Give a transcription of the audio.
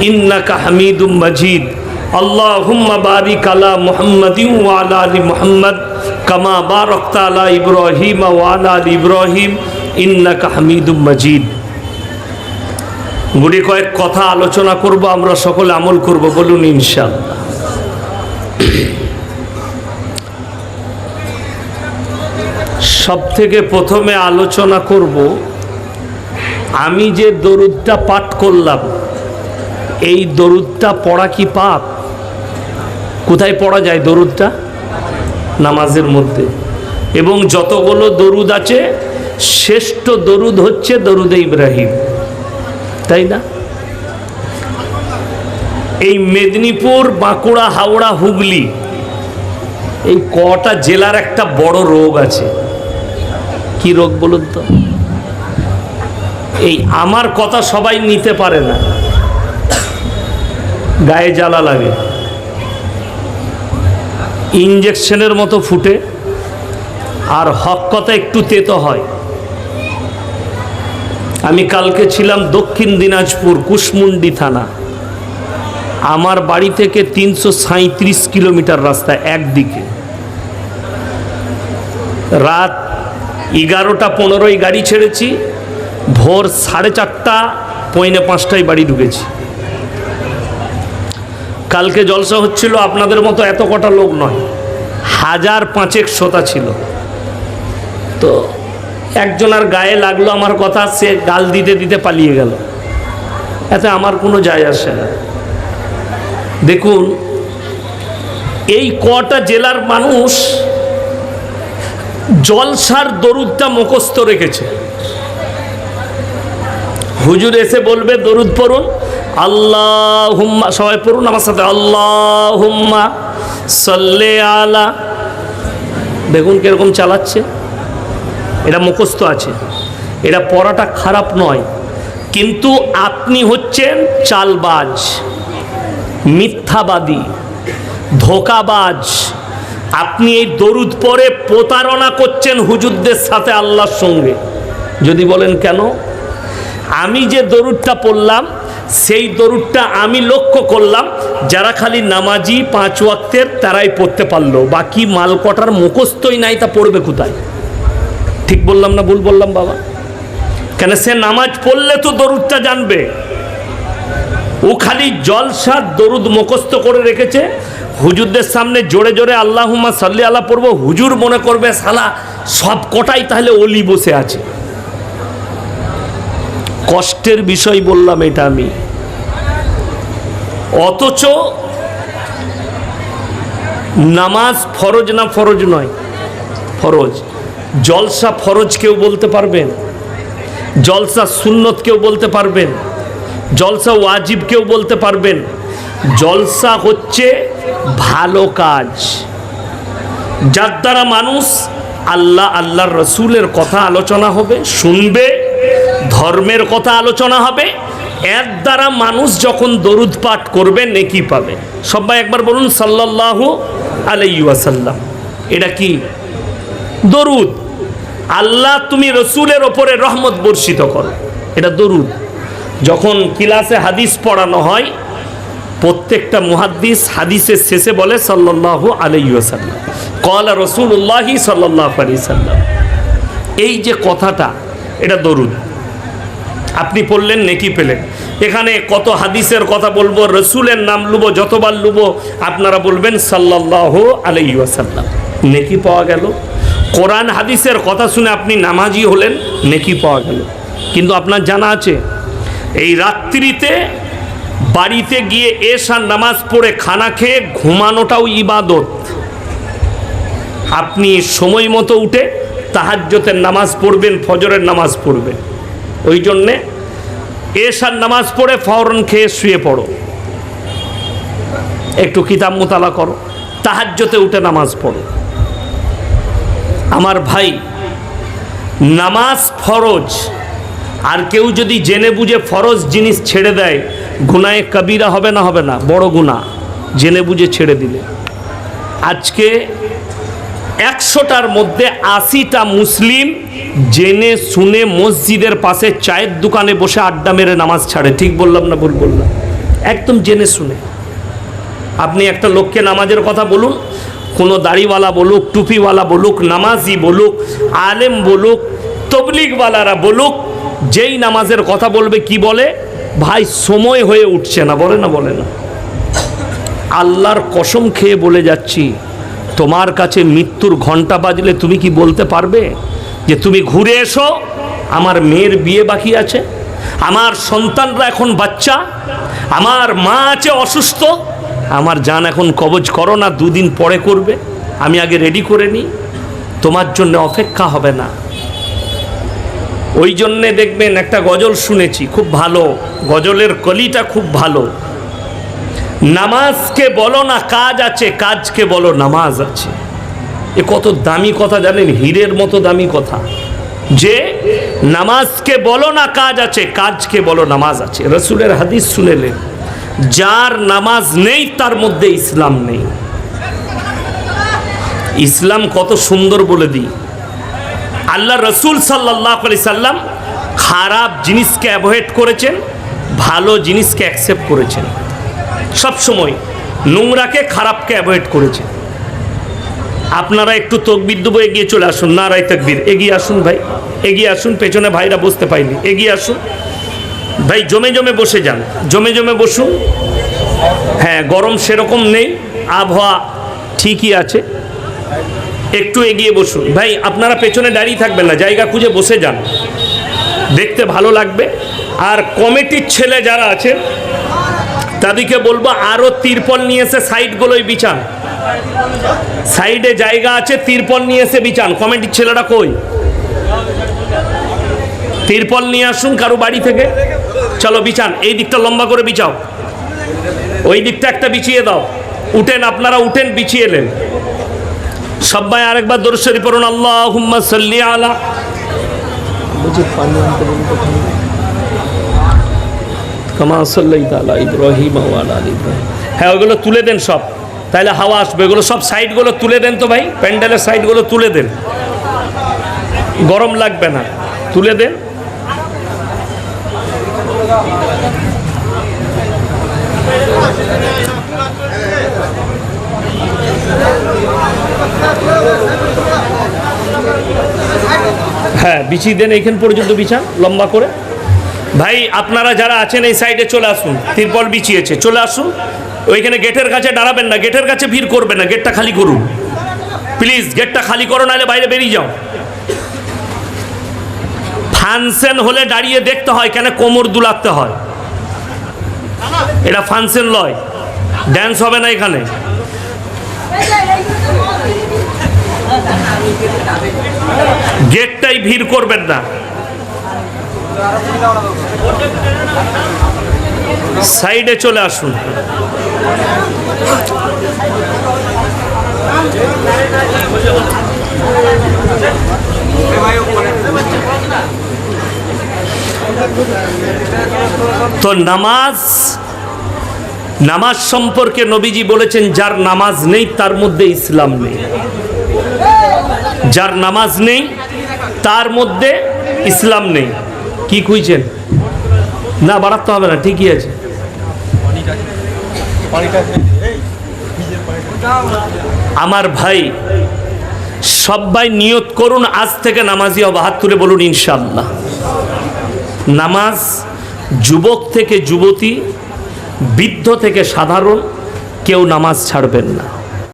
ইন্নাকা মাজিদ। আলা কামা আলা হামিদুম মাজিদ। কয়েক কথা আলোচনা করব, আমরা সকলে আমল করব, বলুন ইনশাআল্লাহ। সব থেকে প্রথমে আলোচনা করব, আমি যে দরুদটা পাঠ করলাম এই দরুদটা পড়া কি পাপ? কোথায় পড়া যায় দরুদটা? নামাজের মধ্যে। এবং যতগুলো দরুদ আছে, শ্রেষ্ঠ দরুদ হচ্ছে দরুদে ইব্রাহিম। তাই না? এই মেদিনীপুর, বাঁকুড়া, হাওড়া, হুগলি, এই কটা জেলার একটা বড় রোগ আছে। কি রোগ বলুন তো? এই আমার কথা সবাই নিতে পারে না। গায়ে জ্বালা লাগে। ইঞ্জেকশনের মতো ফুটে, আর হক কথা একটু তেতো হয়। আমি কালকে ছিলাম দক্ষিণ দিনাজপুর, কুশমুন্ডি থানা। আমার বাড়ি থেকে তিনশো সাঁত্রিশ কিলোমিটার রাস্তা একদিকে। রাত এগারোটা পনেরোই গাড়ি ছেড়েছি, ভোর সাড়ে চারটা, পৌনে পাঁচটায় বাড়ি ঢুকেছি। কালকে জলসা হচ্ছিল, আপনাদের মতো এত কটা লোক নয়। হাজার পাঁচেক শ্রোতা ছিল। তো একজনের গায়ে লাগল আমার কথা, সে গাল দিতে দিতে পালিয়ে গেল। এতে আমার কোনো যায় আসে না। দেখুন, এই কটা জেলার মানুষ জলসার দরুদটা মুখস্থ রেখেছে। হুজুর এসে বলবে, দরুদ পড়ুন। আল্লাহ হুম্মা সবাই পড়ুন আমার সাথে আল্লাহ হুম্মা সাল্লে আলা। বেগুন কীরকম চালাচ্ছে? এটা মুখস্থ আছে। এটা পড়াটা খারাপ নয়। কিন্তু আপনি হচ্ছেন চালবাজ, মিথ্যাবাদী, ধোকাবাজ। আপনি এই দরুদ পরে প্রতারণা করছেন হুজুরদের সাথে আল্লাহর সঙ্গে। যদি বলেন কেন? আমি যে দরুদটা পড়লাম সেই দরুদটা আমি লক্ষ্য করলাম, যারা খালি নামাজি পাঁচ ওয়াক্তের তারাই পড়তে পারল, বাকি মাল কটার মুখস্থই নাই, তা পড়বে কোথায়? ঠিক বললাম না ভুল বললাম বাবা? কেন সে নামাজ পড়লে তো দরুদটা জানবে। ও খালি জলসার দরুদ মুখস্থ করে রেখেছে, হুজুরদের সামনে জোরে জোরে আল্লাহুম্মা সাল্লি আল্লাহ পড়ব, হুজুর মনে করবে, সালা, সব কটাই তাহলে অলি বসে আছে। কষ্টের বিষয় বললাম, এটা আমি। অথচ নামাজ ফরজ না ফরজ নয়? ফরজ। জলসা ফরজ কেউ বলতে পারবেন? জলসা সুন্নত কেউ বলতে পারবেন? জলসা ওয়াজিব কেউ বলতে পারবেন? জলসা হচ্ছে ভালো কাজ। যার দ্বারা মানুষ আল্লাহ আল্লাহর রসুলের কথা আলোচনা হবে, শুনবে ধর্মের কথা আলোচনা হবে। এর দ্বারা মানুষ যখন দরুদ পাঠ করবে, নেকি পাবে। সবাই একবার বলুন, সাল্লাল্লাহু আলাইহি ওয়াসাল্লাম। এটা কি? দরুদ। আল্লাহ তুমি রসুলের ওপরে রহমত বর্ষিত করো। এটা দরুদ। যখন ক্লাসে হাদিস পড়ানো হয়, প্রত্যেকটা মুহাদ্দিস হাদিসের শেষে বলে সাল্লাহ আলাইসাল্লাম কলা রসুল্লাহি সাল্লাহ আলি সাল্লাম এই যে কথাটা, এটা দরুদ। আপনি পড়লেন, নেকি পেলেন। এখানে কত হাদিসের কথা বলব, রসুলের নাম লুবো, যতবার লুবো, আপনারা বলবেন সাল্লাহ আলাই ওয়াসাল্লাম। নেকি পাওয়া গেল। কোরআন হাদিসের কথা শুনে আপনি নামাজি হলেন, নেকি পাওয়া গেল। কিন্তু আপনার জানা আছে, এই রাত্রিতে বাড়িতে গিয়ে এসার নামাজ পড়ে খানা খেয়ে ঘুমানোটাও ইবাদত। আপনি সময় মতো উঠে তাহাজ্যতের নামাজ পড়বেন, ফজরের নামাজ পড়বেন। ওই জন্যে এসার নামাজ পড়ে ফরন খেয়ে শুয়ে পড়ো। একটু কিতাব মোতালা করো তাহাজ্যতে উঠে নামাজ পড়ো। আমার ভাই, নামাজ ফরজ, আর কেউ যদি জেনে বুঝে ফরজ জিনিস ছেড়ে দেয়, গুনায় কবিরা হবে না হবে না, বড় গুণা জেনে বুঝে ছেড়ে দিলে। আজকে একশোটার মধ্যে আশিটা মুসলিম জেনে শুনে মসজিদের পাশে চায়ের দোকানে বসে আড্ডা মেরে নামাজ ছাড়ে। ঠিক বললাম না ভুল বললাম? একদম জেনে শুনে। আপনি একটা লোককে নামাজের কথা বলুন, কোনো দাড়িওয়ালা বলুক, টুপিওয়ালা বলুক, নামাজি বলুক, আলেম বলুক, তবলিগওয়ালারা বলুক, যেই নামাজের কথা বলবে কি বলে? ভাই, সময় হয়ে উঠছে না, বলে না বলে না। আল্লাহর কসম খেয়ে বলে যাচ্ছি। তোমার কাছে মৃত্যুর ঘণ্টা বাজলে তুমি কি বলতে পারবে? যে তুমি ঘুরে এসো, আমার মেয়ের বিয়ে বাকি আছে, আমার সন্তানরা এখন বাচ্চা, আমার মা আছে অসুস্থ, আমার যান এখন কবজ করো না, দুদিন পরে করবে, আমি আগে রেডি করে নিই, তোমার জন্য অপেক্ষা হবে না। ওই জন্যে দেখবেন একটা গজল শুনেছি, খুব ভালো, গজলের কলিটা খুব ভালো। নামাজকে বলো না, কাজ আছে, কাজকে বলো, নামাজ আছে। এ কত দামি কথা, জানেন? হীরের মতো দামি কথা। যে নামাজকে বলো না, কাজ আছে, কাজকে বলো, নামাজ আছে। রসুলের হাদিস শুনেলেন, যার নামাজ নেই, তার মধ্যে ইসলাম নেই। ইসলাম কত সুন্দর বলে দিই। আল্লাহ রসুল সাল্লাহ আলি সাল্লাম খারাপ জিনিসকে অ্যাভয়েড করেছেন, ভালো জিনিসকে অ্যাকসেপ্ট করেছেন। সব সময় নোংরাকে, খারাপকে অ্যাভয়েড করেছে। আপনারা একটু তকবির দেবো, এগিয়ে চলে আসুন। নারাই তকবির। এগিয়ে আসুন ভাই। এগিয়ে আসুন, পেছনে ভাইরা বসতে পাইনি এগিয়ে আসুন। ভাই, জমে জমে বসে যান। জমে জমে বসুন। হ্যাঁ গরম সেরকম নেই। আবহাওয়া ঠিকই আছে। একটু এগিয়ে বসুন। ভাই, আপনারা পেছনে দাঁড়িয়ে থাকবেন না। জায়গা খুঁজে বসে যান। দেখতে ভালো লাগবে। আর কমিটির ছেলে যারা আছে তাদেরকে বলব আরও তিরপল নিয়ে এসে সাইডগুলোই বিছান। সাইডে জায়গা আছে, তিরপল নিয়ে এসে বিছান। কমিটির ছেলেরা কই? তিরপল নিয়ে আসুন কারও বাড়ি থেকে। চলো বিছান, এই দিকটা লম্বা করে বিছাও। ওই দিকটা একটা বিছিয়ে দাও। উঠেন, আপনারা উঠেন, বিছিয়ে এলেন সবাই আরেকবার দরশরী পড়ুন আল্লাহ হুম্মা আলা কামা সাল্লাইতা আলা ইব্রাহিম ওয়া আলা ইব্রাহিম। হ্যাঁ ওগুলো তুলে দেন সব। তাহলে হাওয়া আসবে। এগুলো সব সাইডগুলো তুলে দেন তো ভাই। প্যান্ডেলের সাইডগুলো তুলে দেন। গরম লাগবে না। তুলে দেন। হ্যাঁ বিছিয়ে দেন এইখান পর্যন্ত বিছান, লম্বা করে। ভাই, আপনারা যারা আছেন এই সাইডে চলে আসুন, তিরপল বিছিয়েছে, চলে আসুন। ওইখানে গেটের কাছে দাঁড়াবেন না, গেটের কাছে ভিড় করবেন না, গেটটা খালি করুন। প্লিজ গেটটা খালি করো, নাহলে বাইরে বেরিয়ে যাও। ফাংশন হলে দাঁড়িয়ে দেখতে হয় কেন কোমর দুলাতে হয়। এটা ফাংশন লয় ড্যান্স হবে না এখানে। গেটটাই ভিড় করবেন না। সাইডে চলে আসুন। তো নামাজ নামাজ সম্পর্কে নবীজি বলেছেন, যার নামাজ নেই, তার মধ্যে ইসলাম নেই। যার নামাজ নেই, তার মধ্যে ইসলাম নেই। কি খুঁজছেন? না, বাড়াতে হবে না, ঠিকই আছে। আমার ভাই, সবাই নিয়ত করুন, আজ থেকে নামাজি তুলে বলুন ইনশাল্লাহ নামাজ যুবক থেকে যুবতী, বৃদ্ধ থেকে সাধারণ, কেউ নামাজ ছাড়বেন না।